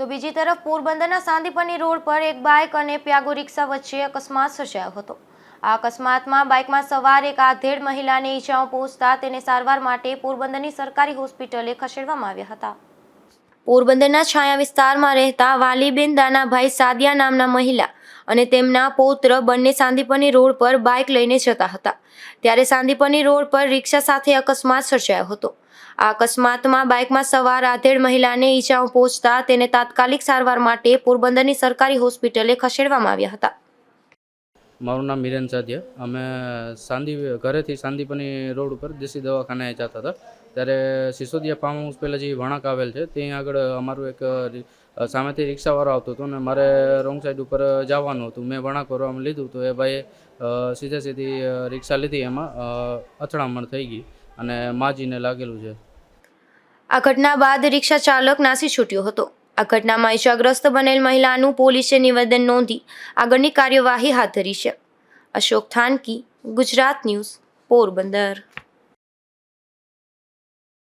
તો બીજી તરફ પોરબંદરના સાંદીપની રોડ પર એક બાઇક અને પ્યાગો રિક્ષા વચ્ચે અકસ્માત સર્જાયો હતો. આ અકસ્માતમાં બાઇકમાં સવાર એક આધેડ મહિલાને ઈજાઓ પહોંચતા તેને સારવાર માટે પોરબંદરની સરકારી હોસ્પિટલે ખસેડવામાં આવ્યા હતા. પોરબંદરના છાયા વિસ્તારમાં રહેતા વાલીબેન દાનાભાઈ સાદિયા નામના મહિલા અને તેમના પૌત્ર બંને સાંદીપની રોડ પર બાઇક લઈને જતા હતા. ત્યારે સાંદીપની રોડ પર રિક્ષા સાથે અકસ્માત સર્જાયો હતો. આ અકસ્માતમાં બાઇકમાં સવાર આધેડ મહિલાને ઈજાઓ પહોંચતા તેને તાત્કાલિક સારવાર માટે પોરબંદરની સરકારી હોસ્પિટલે ખસેડવામાં આવ્યા હતા. મારું નામ હિરેન સાધ્ય અમે સાંદી, ઘરેથી સાંદીપની રોડ ઉપર દેશી દવાખાને જતા હતા. ત્યારે સિસોદિયા ફાર્મ હાઉસ પહેલાં જે વણાક આવેલ છે, ત્યાં આગળ અમારું એક સામેથી રિક્ષાવાળો આવતો હતો ને મારે રોંગ સાઈડ ઉપર જવાનું હતું. મેં વણાક કરવામાં લીધું તો એ ભાઈએ સીધે સીધી રિક્ષા લીધી એમાં અથડામણ થઈ ગઈ અને માજીને લાગેલું છે. આ ઘટના બાદ રિક્ષા ચાલક નાસી છૂટ્યો હતો. આ ઘટનામાં ઈશાગ્રસ્ત બનેલ મહિલાનું પોલીસે નિવેદન નોંધી આગળની કાર્યવાહી હાથ ધરી છે. અશોક થાનકી, ગુજરાત ન્યૂઝ, પોરબંદર.